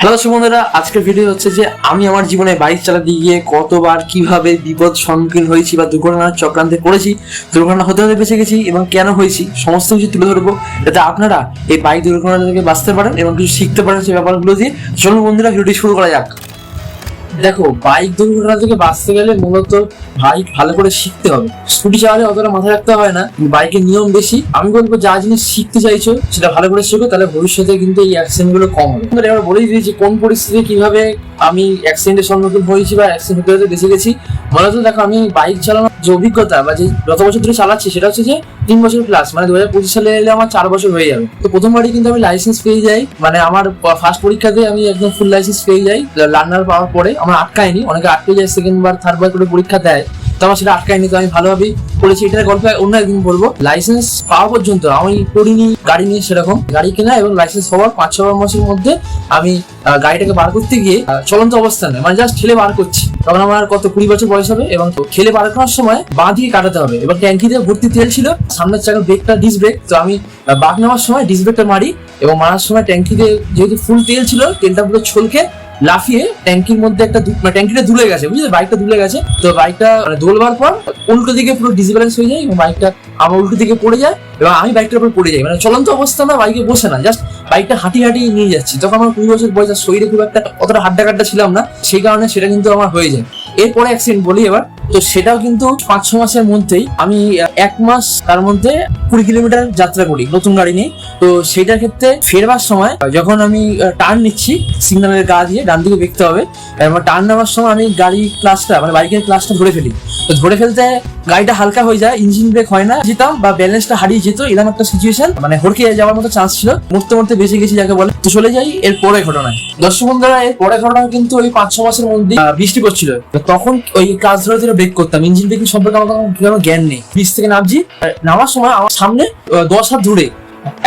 Hello দর্শক বন্ধুরা আজকের ভিডিও হচ্ছে যে আমি আমার জীবনে বাইক চালাতে গিয়ে কতবার কীভাবে বিপদ সম্মুখীন হয়েছি বা দুর্ঘটনার চক্রান্তে পড়েছি, দুর্ঘটনা হতে হতে বেঁচে গেছি এবং কেন হয়েছি, সমস্ত কিছু তুলে ধরবো যাতে আপনারা এই বাইক দুর্ঘটনা থেকে বাঁচতে পারেন এবং কিছু শিখতে পারেন সেই ব্যাপারগুলো দিয়ে। চলুন বন্ধুরা ভিডিওটি শুরু করা যাক। দেখো বাইক দুর্ঘটনা থেকে বাঁচতে গেলে মূলত বাইক ভালো করে শিখতে হবে। স্কুটি চালালে অতটা মাথায় রাখতে হয় না বাইকের নিয়ম বেশি। আমি বলব, যা জিনিস শিখতে চাইছো, সেটা ভালো করে শেখো, তাহলে ভবিষ্যতে কিন্তু এই অ্যাক্সিডেন্টগুলো কম হবে। এবার এবার বলেই দিয়েছি কোন পরিস্থিতি কীভাবে আমি অ্যাক্সিডেন্টের সম্মুখীন হয়েছি বা অ্যাক্সিডেন্ট হতে বেঁচে গেছি। মূলত দেখো, আমি বাইক চালানোর যে অভিজ্ঞতা বা যে যত বছর ধরে চালাচ্ছি, সেটা হচ্ছে যে তিন বছর প্লাস মানে দু হাজার পঁচিশ সালে এলে আমার চার বছর হয়ে যাবে। তো প্রথমবারই কিন্তু আমি লাইসেন্স পেয়ে যাই মানে আমার ফার্স্ট পরীক্ষাতে আমি একদম ফুল লাইসেন্স পেয়ে যাই লার্নার পাওয়ার পরে। আমার আটকায়নি। অনেকে আটকে যায় সেকেন্ড বার থার্ড বার করে পরীক্ষা দেয়। তো আমার সেটা আটকায়নি, তো আমি ভালোভাবেই করেছি এটার গল্প অন্য একদিন বলব লাইসেন্স পাওয়া পর্যন্ত আমি পড়িনি, গাড়ি নিয়ে সেরকম। গাড়ি কেনা এবং লাইসেন্স হওয়ার পাঁচ ছ মাসের মধ্যে আমি গাড়িটাকে বার করতে গিয়ে চলন্ত অবস্থানে মানে জাস্ট ঠেলে বার করছি। তখন আমার কত কুড়ি বছর বয়স হবে এবং ঠেলে বার করার সময় বাঁ দিকে কাটাতে হবে। এবং ট্যাঙ্কিতে ভর্তি তেল ছিল, সামনের চাকার ব্রেকটা ডিস ব্রেক তো আমি বাঁক নেওয়ার সময় ডিস ব্রেকটা মারি এবং মারার সময় ট্যাঙ্কিতে যেহেতু ফুল তেল ছিল, তেলটা পুরো ছলকে লাফিয়ে ট্যাঙ্কির মধ্যে একটা মানে ট্যাঙ্কিটা ধুলে গেছে, বুঝলি? বাইকটা ধুলে গেছে। তো বাইকটা মানে দোলবার পর উল্টো দিকে পুরো ডিসব্যালেন্স হয়ে যায় এবং বাইকটা আমার উল্টো দিকে পড়ে যায় এবং আমি বাইকটার উপর পড়ে যাই। মানে চলন্ত অবস্থা না, বাইকে বসে না। জাস্ট বাইকটা হাঁটি হাঁটি নিয়ে যাচ্ছি। তখন আমার কুড়ি বছর বয়স শরীরে খুব একটা অতটা হাড্ডা কাড্ডা ছিলাম না, সেই কারণে সেটা কিন্তু আমার হয়ে যায়। এরপরে অ্যাক্সিডেন্ট বলি এবার। তো সেটাও কিন্তু পাঁচ, ছ মাসের মধ্যেই আমি এক মাস তার মধ্যে কুড়ি কিলোমিটার যাত্রা করি নতুন গাড়ি নিয়ে। তো সেটার ক্ষেত্রে ফেরবার সময়, যখন আমি টার্ন নিচ্ছি সিগন্যালের গা দিয়ে ডান দিকে দেখতে হবে টার্ন নেওয়ার সময় আমি গাড়ি ক্লাসটা মানে বাইকের ক্লাসটা ধরে ফেলি। তো ধরে ফেলতে গাড়িটা হালকা হয়ে যায় ইঞ্জিন ব্রেক হয় না, যেতাম বা ব্যালেন্সটা হারিয়ে যেত এরকম একটা সিচুয়েশন মানে হরকে যাওয়ার মতো চান্স ছিল। মরতে মরতে বেঁচে গেছি যাকে বলে। তো চলে যাই এর পরে ঘটনায়। দর্শক বন্ধুরা, এর পরে ঘটনা কিন্তু ওই পাঁচ, ছ মাসের মধ্যে বৃষ্টি পড়ছিল। তখন ওই কাজ ধরে ধরে ব্রেক করতাম। ইঞ্জিন ব্রেকিং সম্পর্কে আমার কোনো জ্ঞান নেই। বৃষ্টি থেকে নামছি নামার সময় আমার সামনে দশ হাত দূরে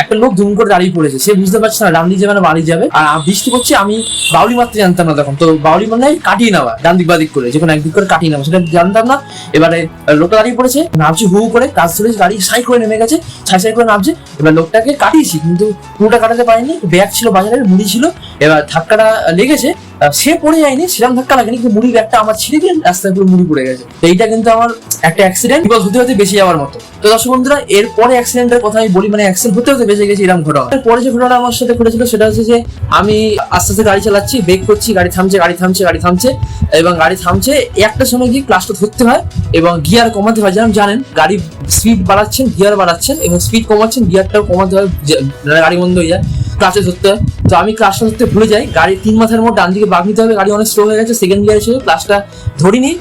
একটা লোক দুম করে দাঁড়িয়ে পড়েছে। সে বুঝতে পারছে না ডান দিক যাবে না বাড়ি যাবে। আর বৃষ্টি পড়ছে, আমি বাউলি মারতে জানতাম না তখন। তো বাউলি মানে কাটিয়ে নেওয়া, ডান দিক বাদিক করে। যখন একদিক করে কাটিয়ে নেওয়া, সেটা জানতাম না। এবারে লোকটা দাঁড়িয়ে পড়েছে, নামছি হু করে, কাজ ধরে গাড়ি সাই করে নেমে গেছে, ছাই ছাই করে নামছে। এবার লোকটাকে কাটিয়েছি, কিন্তু পুরোটা কাটাতে পারিনি। ব্যাগ ছিল, বাজারের, মুড়ি ছিল। এবার ধাক্কাটা লেগেছে। সে পড়ে যায়নি, সেরকম ধাক্কা লাগেনি, কিন্তু মুড়ি ব্যাগটা আমার ছিঁড়ে দিয়ে রাস্তায় পুরো মুড়ি পড়ে গেছে। এইটা কিন্তু আমার একটা অ্যাক্সিডেন্ট বিকজ হতে হতে বেশি যাওয়ার মতো। তো দর্শক বন্ধুরা এর পরে অ্যাক্সিডেন্টের কথা আমি বলি মানে অ্যাক্সিডেন্ট হতে হতে বেঁচে গেছি, এরকম ঘটনা। পরে যে ঘটনাটা আমার সাথে ঘটেছিল, সেটা হচ্ছে যে, আমি আস্তে আস্তে গাড়ি চালাচ্ছি ব্রেক করছি, গাড়ি থামছে গাড়ি থামছে গাড়ি থামছে, এবং গাড়ি থামছে, একটা সময় গিয়ে ক্লাসটা ধরতে হয়, এবং গিয়ার কমাতে হয় যেমন জানেন, গাড়ি স্পিড বাড়াচ্ছেন গিয়ার বাড়াচ্ছেন, এবং স্পিড কমাচ্ছেন গিয়ারটাও কমাতে হয় গাড়ি বন্ধ হয়ে যায় ক্লাসে ধরতে হয়। তো আমি ক্লাসটা ধরতে ভুলে যাই। গাড়ি তিন মাথার মোট ডান দিকে বাগ নিতে হবে, গাড়ি অনেক স্লো হয়ে গেছে সেকেন্ড গিয়ার ছিল ক্লাসটা ধরিনি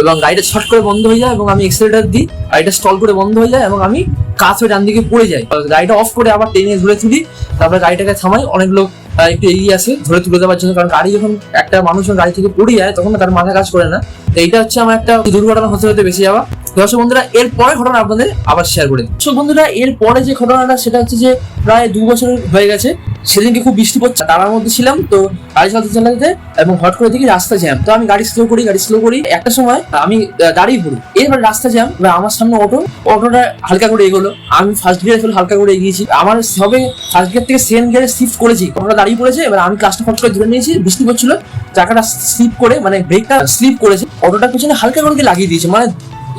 এবং গাড়িটা ছট করে বন্ধ হয়ে যায় এবং আমি এক্সেলেটার দিই, গাড়িটা স্টল করে বন্ধ হয়ে যায় এবং আমি কাজ হয়ে ডান দিকে পড়ে যাই। গাড়িটা অফ করে আবার টেনে ধরে তুলি, তারপরে গাড়িটাকে থামাই, অনেক লোক একটু এগিয়ে আসে ধরে তুলে দেওয়ার জন্য, কারণ গাড়ি যখন একটা মানুষ গাড়ি থেকে পড়ে যায়, তখন তার মাথা কাজ করে না। তো এইটা হচ্ছে আমার একটা দুর্ঘটনা হতে হতে বেশি যাওয়া। দর্শক বন্ধুরা এর পরে ঘটনা আপনাদের আবার শেয়ার করে দিই। দর্শক বন্ধুরা এর পরে যে ঘটনাটা, সেটা হচ্ছে যে প্রায় দু বছর হয়ে গেছে। সেদিনকে খুব বৃষ্টি পড়ছে তারার মধ্যে ছিলাম, তো গাড়ি চালাতে চালাতে এবং হট করে দেখি রাস্তা জ্যাম তো আমি গাড়ি স্লো করি, গাড়ি স্লো করি, একটা সময় আমি দাঁড়িয়ে পড়ি। এবার রাস্তা জ্যাম এবার আমার সামনে অটো অটোটা হালকা করে এগোলো। আমি ফার্স্ট গিয়ারে ফেলে হালকা করে এগিয়েছি। আমার সবে ফার্স্ট গিয়ার থেকে সেকেন্ড গিয়ারে শিফট করেছি। অটোটা দাঁড়িয়ে পড়েছে, এবার আমি ক্লাসটা ফট করে ধরে নিয়েছি, বৃষ্টি পড়ছিল। চাকাটা স্লিপ করে মানে ব্রেকটা স্লিপ করেছে। অটোটা পিছনে হালকা করে লাগিয়ে দিয়েছে মানে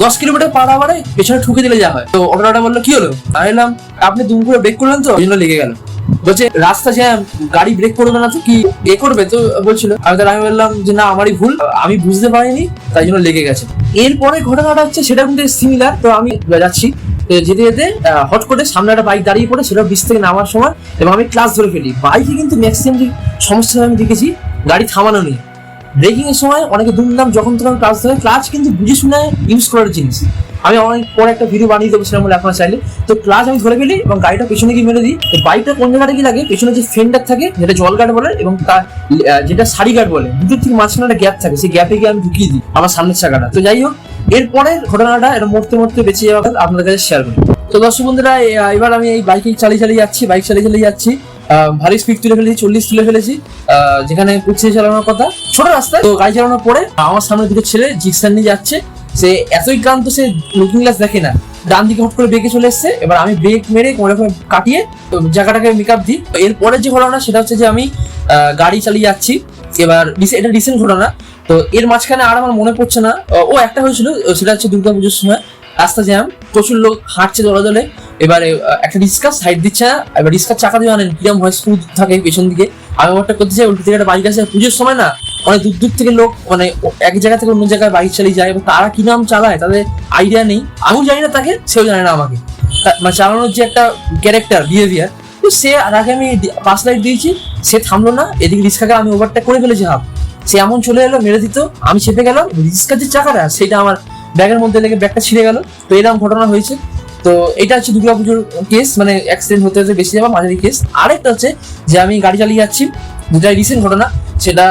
দশ কিলোমিটার পার আওয়ারে পেছনে ঠুকে দিলে যা হয়। তো অটোটা বলল, কি হলো? আমি বললাম, আপনি দুম করে ব্রেক করলেন তো? ওই জন্য লেগে গেল। বলছে, রাস্তা জ্যাম গাড়ি ব্রেক করবে না তো কি এ করবে? তো বলছিল। আমি তাহলে আমি বললাম যে, না, আমারই ভুল, আমি বুঝতে পারিনি, তাই জন্য লেগে গেছে। এরপরে ঘটনাটা হচ্ছে সেটা কিন্তু সিমিলার তো আমি যাচ্ছি। যেতে যেতে হট করে সামনে একটা বাইক দাঁড়িয়ে পড়ে, সেটা বিচ থেকে নামার সময়, এবং আমি ক্লাস ধরে ফেলি। বাইকে কিন্তু ম্যাক্সিমাম যে সমস্যা আমি দেখেছি, গাড়ি থামানো নেই। ব্রেকিং এর সময় অনেকে দুমদাম যখন তখন ক্লাচ ধরে ক্লাচ কিন্তু বুঝে শুনে ইউজ করার জিনিস। আমি অনেক পরে একটা ভিডিও বানিয়ে দেবো সেরকম বলে চাইলে। তো ক্লাচ আমি ধরে ফেলি এবং গাড়িটা পেছনে গিয়ে মেরে দিই। তো বাইকটা কোন জায়গাটা কি লাগে? পেছনে যে ফেন্ডার থাকে, যেটা জল গার্ড বলে এবং তার যেটা সারি গার্ড বলে, দুটোর থেকে মাঝখানে একটা গ্যাপ থাকে। সেই গ্যাপে গিয়ে আমি ঢুকিয়ে দিই আমার সামনের চাকাটা। তো যাই হোক এরপরে ঘটনাটা এটা মরতে মরতে বেঁচে যাওয়া আপনাদের কাছে শেয়ার করি। তো দর্শক বন্ধুরা এবার আমি এই বাইকে চালিয়ে চালিয়ে যাচ্ছি বাইক চালিয়ে চালিয়ে যাচ্ছি। ভারী স্পিড তুলে ফেলেছি, চল্লিশ তুলে ফেলেছি যেখানে পঁচিশে চালানোর কথা। ছোট রাস্তায় তো গাড়ি চালানোর পরে আমার সামনে দুটো ছেলে জিক্সার নিয়ে যাচ্ছে। সে এতই ক্লান্ত, সে লুকিং গ্লাস দেখে না। ডান দিকে হট করে বেঁকে চলে এসছে। এবার আমি ব্রেক মেরে কোনো রকম কাটিয়ে জায়গাটাকে মেকআপ দিই। এরপরে যে ঘটনা সেটা হচ্ছে যে আমি গাড়ি চালিয়ে যাচ্ছি। এবার এটা রিসেন্ট ঘটনা। তো এর মাঝখানে আর আমার মনে পড়ছে না। ও একটা হয়েছিল, সেটা হচ্ছে দুর্গা পুজোর সময়, রাস্তা জ্যাম প্রচুর লোক হাঁটছে দলে দলে এবারে একটা রিক্সা সাইড দিচ্ছে না। এবার রিক্সার চাকা দিয়ে আনেন। কিরম হয় স্ক্রু থাকে পেছন দিকে। আমি ওভারটা করতে চাই, উল্টো থেকে একটা বাইক আসে পুজোর সময় না অনেক দূর দূর থেকে লোক মানে এক জায়গা থেকে অন্য জায়গায় বাইক চালিয়ে যায় এবং তারা কি নাম চালায়, তাদের আইডিয়া নেই। আমিও জানি না তাকে, সেও জানে না আমাকে। মানে চালানোর যে একটা ক্যারেক্টার বিহেভিয়ার তো সে তাকে আমি পাঁচ লাইট দিয়েছি, সে থামলো না। এদিকে রিক্সাকে আমি ওভারটেক করে ফেলেছি হাফ সে এমন চলে এলো, মেরে দিত। আমি চেপে গেলাম রিক্সার যে চাকাটা, সেটা আমার ব্যাগের মধ্যে লেগে ব্যাগটা ছিঁড়ে গেল। তো এরকম ঘটনা হয়েছে। তো এটা হচ্ছে দুর্গা পুজোর কেস মানে অ্যাক্সিডেন্ট হতে হতে বেশি যাওয়া মাঝারি কেস আরেকটা হচ্ছে যে আমি গাড়ি চালিয়ে যাচ্ছি, যেটা রিসেন্ট ঘটনা, সেটা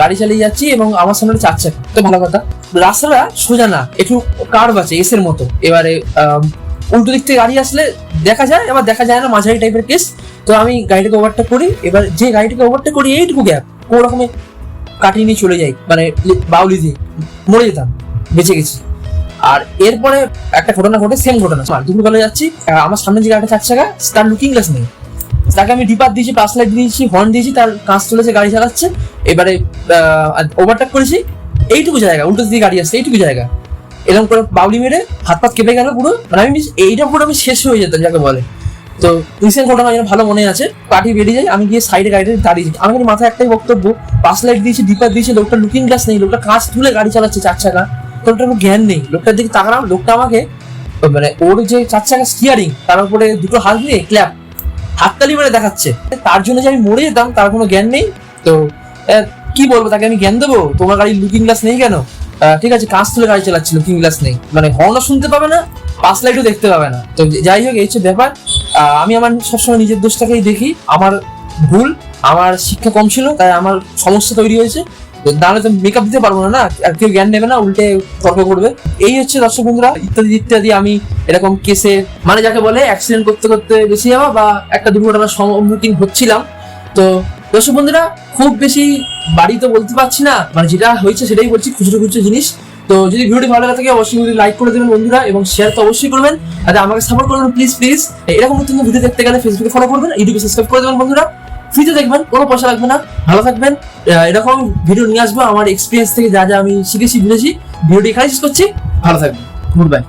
গাড়ি চালিয়ে যাচ্ছি এবং আমার সামনে চার চাকা। তো ভালো কথা, রাস্তাটা সোজা না, একটু কার্ভ আছে এসের মতো। এবারে উল্টো দিক থেকে গাড়ি আসলে দেখা যায় এবার দেখা যায় না, মাঝারি টাইপের কেস তো আমি গাড়িটাকে ওভারটেক করি, এবার যে গাড়িটাকে ওভারটেক করি, এইটুকু গ্যাপ কোনো রকমে কাটিয়ে নিয়ে চলে যাই মানে বাউলি দিয়ে। মরে যেতাম, বেঁচে গেছি। আর এরপরে একটা ঘটনা ঘটে সেম ঘটনা। দুপুরবেলা যাচ্ছি আমার সামনে যে গাড়িটা চার চাকা তার লুকিং গ্লাস নেই। তাকে আমি ডিপার দিয়েছি পাঁচ লাইট দিয়েছি হর্ন দিয়েছি, তার কাঁচ চলেছে, গাড়ি চালাচ্ছে। এবারে ওভারটেক করেছি, এইটুকু জায়গা, উল্টো দিকে গাড়ি আসছে, এইটুকু জায়গা। এরকম করে বাউলি মেরে হাত পাত কেঁপে গেল পুরো। মানে আমি এইটা পুরো আমি শেষ হয়ে যেতাম, যাকে বলে। তো রিসেন্ট ঘটনা যেন ভালো মনে আছে, পার্টি বেরিয়ে যাই আমি গিয়ে সাইডে গাড়িতে দাঁড়িয়েছি আমার মাথায় একটাই বক্তব্য পাঁচ লাইট দিয়েছি ডিপার দিয়েছি, লোকটা লুকিং গ্লাস নেই, লোকটা কাঁচ তুলে গাড়ি চালাচ্ছে, চার চাকা। লোকটার কোনো জ্ঞান নেই। লোকটার দিকে তাকালাম, লোকটা আমাকে মানে ওর যে চার চাকা স্টিয়ারিং তার উপরে দুটো হাত দিয়ে ক্ল্যাপ হাততালি মেরে দেখাচ্ছে। তার জন্য যে আমি মরে যেতাম, তার কোনো জ্ঞান নেই। তো কি বলব, তাকে আমি জ্ঞান দেবো? তোমার গাড়ির লুকিং গ্লাস নেই কেন? ঠিক আছে কাঁচ তুলে গাড়ি চালাচ্ছি লুকিং গ্লাস নেই। মানে হর্নও শুনতে পাবে না পাস লাইটও দেখতে পাবে না। তো যাই হোক, এই হচ্ছে ব্যাপার। আমি আমার সবসময় নিজের দোষটাকেই দেখি। আমার ভুল, আমার শিক্ষা কম ছিল, তাই আমার সমস্যা তৈরি হয়েছে। নাহলে তো মেকআপ দিতে পারব না আর কেউ জ্ঞান নেবে না, উল্টে তর্ক করবে। এই হচ্ছে দর্শক বন্ধুরা, ইত্যাদি ইত্যাদি আমি এরকম কেসে মানে যাকে বলে অ্যাক্সিডেন্ট করতে করতে বেশি যাওয়া বা একটা দুর্ঘটনার সম্মুখীন হচ্ছিলাম। তো দর্শক বন্ধুরা, খুব বেশি বাড়ি তো বলতে পারছি না মানে যেটা হয়েছে সেটাই বলছি, খুচরো খুচরো জিনিস। তো যদি ভিডিওটি ভালো লাগে থাকে, অবশ্যই ভিডিও লাইক করে দেবেন বন্ধুরা, এবং শেয়ার তো অবশ্যই করবেন। আর আমাকে সাপোর্ট করবেন প্লিজ প্লিজ এরকম নতুন ভিডিও দেখতে গেলে ফেসবুকে ফলো করবেন ইউটিউবে সাবস্ক্রাইব করে দেবেন বন্ধুরা। ফ্রিতে দেখবেন, কোনো পয়সা লাগবে না। ভালো থাকবেন। এরকম ভিডিও নিয়ে আসব। আমার এক্সপিরিয়েন্স থেকে যা যা আমি শিখেছি, বুঝেছি। ভিডিওটি এখানে শেষ করছি। ভালো থাকবেন। Good bye